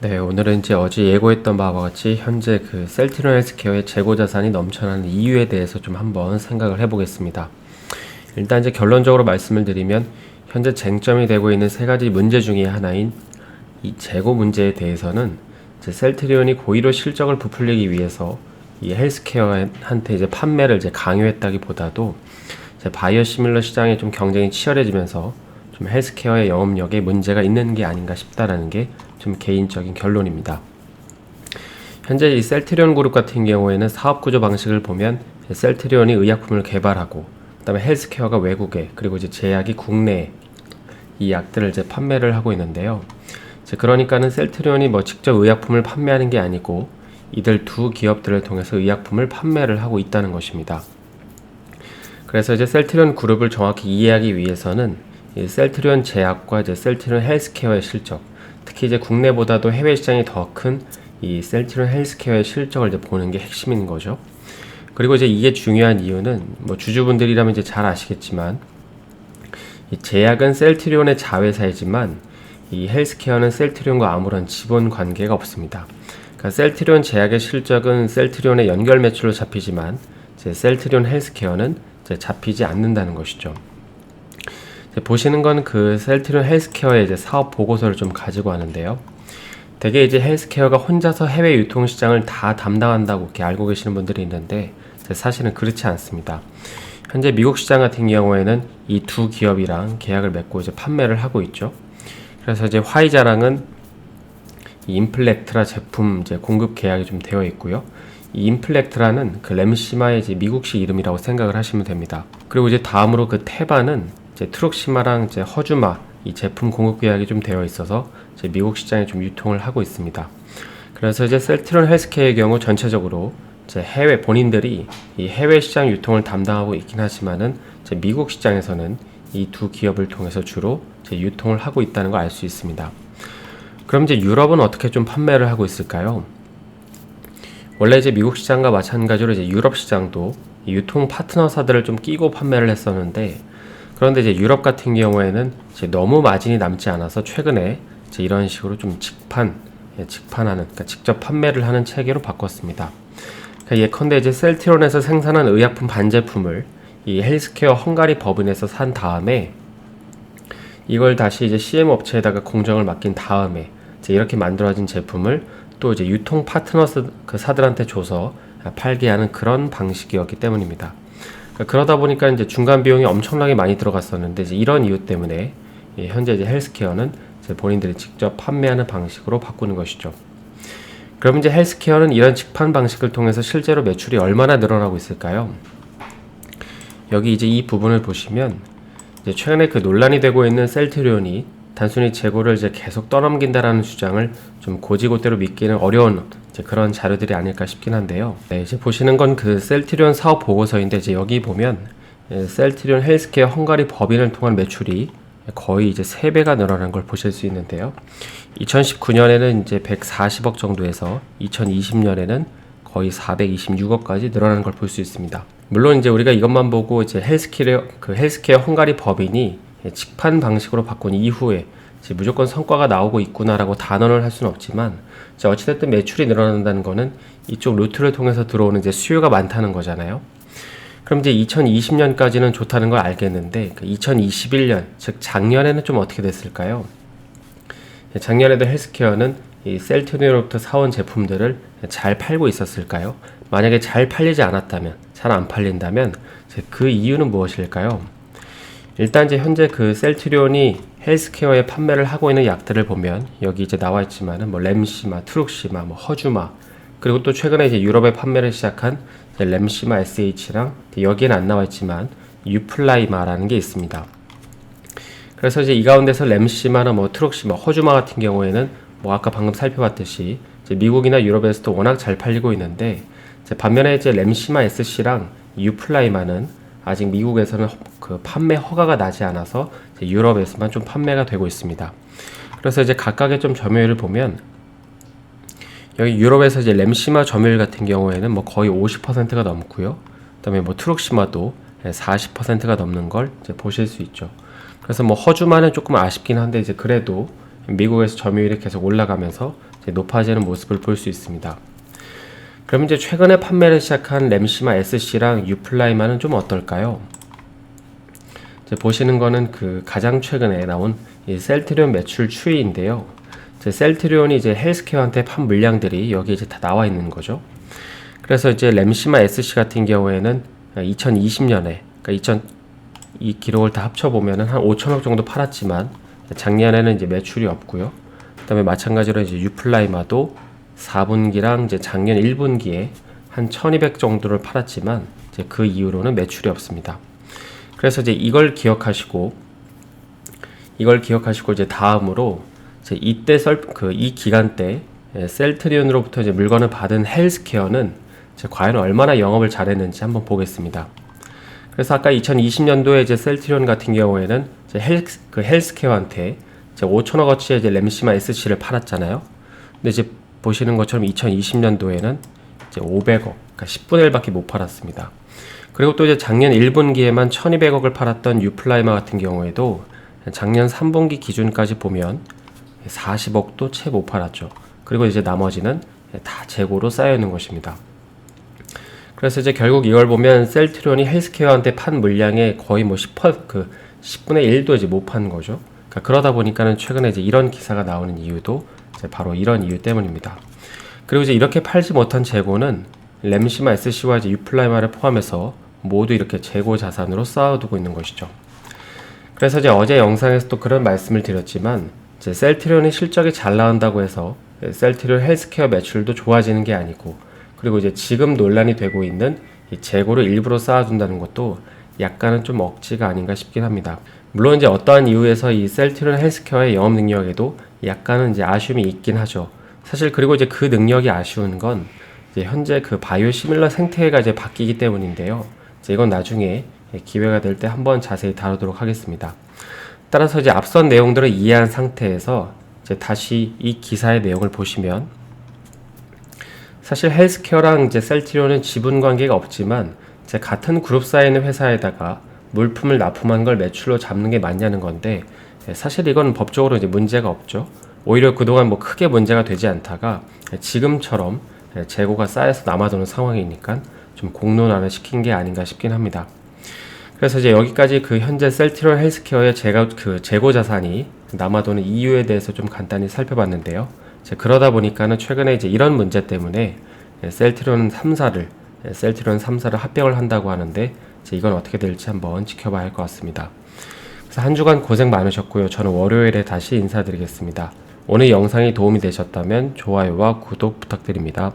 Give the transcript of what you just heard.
네, 오늘은 이제 어제 예고했던 바와 같이 현재 그 셀트리온 헬스케어의 재고 자산이 넘쳐나는 이유에 대해서 좀 한번 생각을 해보겠습니다. 일단 이제 결론적으로 말씀을 드리면 현재 쟁점이 되고 있는 세 가지 문제 중에 하나인 이 재고 문제에 대해서는 이제 셀트리온이 고의로 실적을 부풀리기 위해서 이 헬스케어한테 이제 판매를 이제 강요했다기보다도 이제 바이오 시밀러 시장이 좀 경쟁이 치열해지면서 좀 헬스케어의 영업력에 문제가 있는 게 아닌가 싶다라는 게 좀 개인적인 결론입니다. 현재 이 셀트리온 그룹 같은 경우에는 사업 구조 방식을 보면 셀트리온이 의약품을 개발하고 그다음에 헬스케어가 외국에 그리고 이제 제약이 국내에 이 약들을 이제 판매를 하고 있는데요. 그러니까는 셀트리온이 뭐 직접 의약품을 판매하는 게 아니고 이들 두 기업들을 통해서 의약품을 판매를 하고 있다는 것입니다. 그래서 이제 셀트리온 그룹을 정확히 이해하기 위해서는 이 셀트리온 제약과 이제 셀트리온 헬스케어의 실적, 특히 이제 국내보다도 해외 시장이 더 큰 이 셀트리온 헬스케어의 실적을 이제 보는 게 핵심인 거죠. 그리고 이제 이게 중요한 이유는 뭐 주주분들이라면 이제 잘 아시겠지만 이 제약은 셀트리온의 자회사이지만 이 헬스케어는 셀트리온과 아무런 지분 관계가 없습니다. 그러니까 셀트리온 제약의 실적은 셀트리온의 연결 매출로 잡히지만 셀트리온 헬스케어는 잡히지 않는다는 것이죠. 이제 보시는 건 그 셀트리온 헬스케어의 이제 사업 보고서를 좀 가지고 하는데요. 대개 이제 헬스케어가 혼자서 해외 유통 시장을 다 담당한다고 이렇게 알고 계시는 분들이 있는데 사실은 그렇지 않습니다. 현재 미국 시장 같은 경우에는 이 두 기업이랑 계약을 맺고 이제 판매를 하고 있죠. 그래서 이제 화이자랑은 이 임플렉트라 제품 이제 공급 계약이 좀 되어 있고요. 이 임플렉트라는 그 램시마의 이제 미국식 이름이라고 생각을 하시면 됩니다. 그리고 이제 다음으로 그 테바는 이제 트룩시마랑 이제 허주마 이 제품 공급 계약이 좀 되어 있어서 이제 미국 시장에 좀 유통을 하고 있습니다. 그래서 이제 셀트론 헬스케어의 경우 전체적으로 이제 해외 본인들이 이 해외 시장 유통을 담당하고 있긴 하지만은 이제 미국 시장에서는 이 두 기업을 통해서 주로 이제 유통을 하고 있다는 걸 알 수 있습니다. 그럼 이제 유럽은 어떻게 좀 판매를 하고 있을까요? 원래 이제 미국 시장과 마찬가지로 이제 유럽 시장도 이 유통 파트너사들을 좀 끼고 판매를 했었는데 그런데 이제 유럽 같은 경우에는 이제 너무 마진이 남지 않아서 최근에 이제 이런 식으로 좀 직판, 예, 직판하는, 그러니까 직접 판매를 하는 체계로 바꿨습니다. 그러니까 예컨대 이제 셀티론에서 생산한 의약품 반제품을 이 헬스케어 헝가리 법인에서 산 다음에 이걸 다시 이제 CM 업체에다가 공정을 맡긴 다음에 이제 이렇게 만들어진 제품을 또 이제 유통 파트너 그 사들한테 줘서 팔게 하는 그런 방식이었기 때문입니다. 그러니까 그러다 보니까 이제 중간 비용이 엄청나게 많이 들어갔었는데 이제 이런 이유 때문에 현재 이제 헬스케어는 이제 본인들이 직접 판매하는 방식으로 바꾸는 것이죠. 그럼 이제 헬스케어는 이런 직판 방식을 통해서 실제로 매출이 얼마나 늘어나고 있을까요? 여기 이제 이 부분을 보시면 이제 최근에 그 논란이 되고 있는 셀트리온이 단순히 재고를 이제 계속 떠넘긴다라는 주장을 좀 고지고대로 믿기는 어려운 그런 자료들이 아닐까 싶긴 한데요. 네, 이제 보시는 건 그 셀트리온 사업 보고서인데 이제 여기 보면 예, 셀트리온 헬스케어 헝가리 법인을 통한 매출이 거의 이제 3배가 늘어난 걸 보실 수 있는데요. 2019년에는 이제 140억 정도에서 2020년에는 거의 426억까지 늘어난 걸볼 수 있습니다. 물론 이제 우리가 이것만 보고 이제 헬스케어 그 헬스케어 헝가리 법인이 직판 방식으로 바꾼 이후에 무조건 성과가 나오고 있구나라고 단언을 할 수는 없지만 어찌됐든 매출이 늘어난다는 거는 이쪽 루트를 통해서 들어오는 이제 수요가 많다는 거잖아요. 그럼 이제 2020년까지는 좋다는 걸 알겠는데 그 2021년 즉 작년에는 좀 어떻게 됐을까요? 작년에도 헬스케어는 이 셀트리온으로부터 사온 제품들을 잘 팔고 있었을까요? 만약에 잘 팔리지 않았다면, 잘 안 팔린다면 그 이유는 무엇일까요? 일단 이제 현재 그 셀트리온이 헬스케어에 판매를 하고 있는 약들을 보면 여기 이제 나와 있지만은 뭐 램시마, 트룩시마, 뭐 허주마 그리고 또 최근에 이제 유럽에 판매를 시작한 램시마 SH랑 여기에는 안 나와 있지만 유플라이마라는 게 있습니다. 그래서 이제 이 가운데서 램시마나 뭐 트룩시마, 허주마 같은 경우에는 뭐 아까 방금 살펴봤듯이 미국이나 유럽에서도 워낙 잘 팔리고 있는데 이제 반면에 이제 램시마 SC랑 유플라이마는 아직 미국에서는 그 판매 허가가 나지 않아서 유럽에서만 좀 판매가 되고 있습니다. 그래서 이제 각각의 좀 점유율을 보면 여기 유럽에서 이제 램시마 점유율 같은 경우에는 뭐 거의 50%가 넘고요. 그다음에 뭐 트룩시마도 40%가 넘는 걸 이제 보실 수 있죠. 그래서 뭐 허주만은 조금 아쉽긴 한데 이제 그래도 미국에서 점유율이 계속 올라가면서 높아지는 모습을 볼 수 있습니다. 그럼 이제 최근에 판매를 시작한 램시마 SC랑 유플라이마는 좀 어떨까요? 보시는 거는 그 가장 최근에 나온 이 셀트리온 매출 추이인데요. 이제 셀트리온이 이제 헬스케어한테 판 물량들이 여기 이제 다 나와 있는 거죠. 그래서 이제 램시마 SC 같은 경우에는 2020년에 그러니까 2000, 이 기록을 다 합쳐 보면은 한 5천억 정도 팔았지만 작년에는 이제 매출이 없고요. 그다음에 마찬가지로 이제 유플라이마도 4분기랑 이제 작년 1분기에 한 1,200 정도를 팔았지만 이제 그 이후로는 매출이 없습니다. 그래서 이제 이걸 기억하시고 이걸 기억하시고 이제 다음으로 이제 이때 그 이 기간 때 예, 셀트리온으로부터 이제 물건을 받은 헬스케어는 이제 과연 얼마나 영업을 잘했는지 한번 보겠습니다. 그래서 아까 2020년도에 이제 셀트리온 같은 경우에는 이제 헬스 그 헬스케어한테 이제 5천억 어치의 이제 램시마 SC를 팔았잖아요. 근데 이제 보시는 것처럼 2020년도에는 이제 500억, 그러니까 10분의 1밖에 못 팔았습니다. 그리고 또 이제 작년 1분기에만 1200억을 팔았던 유플라이마 같은 경우에도 작년 3분기 기준까지 보면 40억도 채 못 팔았죠. 그리고 이제 나머지는 다 재고로 쌓여 있는 것입니다. 그래서 이제 결국 이걸 보면 셀트리온이 헬스케어한테 판 물량의 거의 뭐 10%, 그 10분의 1도 이제 못 판 거죠. 그러니까 그러다 보니까는 최근에 이제 이런 기사가 나오는 이유도 바로 이런 이유 때문입니다. 그리고 이제 이렇게 팔지 못한 재고는 램시마 SC와 이제 유플라이마를 포함해서 모두 이렇게 재고 자산으로 쌓아두고 있는 것이죠. 그래서 이제 어제 영상에서 또 그런 말씀을 드렸지만 이제 셀트리온이 실적이 잘 나온다고 해서 셀트리온 헬스케어 매출도 좋아지는 게 아니고 그리고 이제 지금 논란이 되고 있는 이 재고를 일부러 쌓아둔다는 것도 약간은 좀 억지가 아닌가 싶긴 합니다. 물론 이제 어떠한 이유에서 이 셀트리온 헬스케어의 영업 능력에도 약간은 이제 아쉬움이 있긴 하죠. 사실 그리고 이제 그 능력이 아쉬운 건 이제 현재 그 바이오 시밀러 생태계가 이제 바뀌기 때문인데요. 이제 이건 나중에 기회가 될 때 한번 자세히 다루도록 하겠습니다. 따라서 이제 앞선 내용들을 이해한 상태에서 이제 다시 이 기사의 내용을 보시면 사실 헬스케어랑 이제 셀트리온은 지분 관계가 없지만 이 제 같은 그룹사에 있는 회사에다가 물품을 납품한 걸 매출로 잡는 게 맞냐는 건데 예, 사실 이건 법적으로 이제 문제가 없죠. 오히려 그동안 뭐 크게 문제가 되지 않다가 지금처럼 예, 재고가 쌓여서 남아도는 상황이니까 좀 공론화를 시킨 게 아닌가 싶긴 합니다. 그래서 이제 여기까지 그 현재 셀트리온 헬스케어의 재고, 그 재고 자산이 남아도는 이유에 대해서 좀 간단히 살펴봤는데요. 그러다 보니까는 최근에 이제 이런 문제 때문에 예, 셀트리온 3사를 예, 셀트리온 3사를 합병을 한다고 하는데 이건 어떻게 될지 한번 지켜봐야 할 것 같습니다. 그래서 한 주간 고생 많으셨고요. 저는 월요일에 다시 인사드리겠습니다. 오늘 영상이 도움이 되셨다면 좋아요와 구독 부탁드립니다.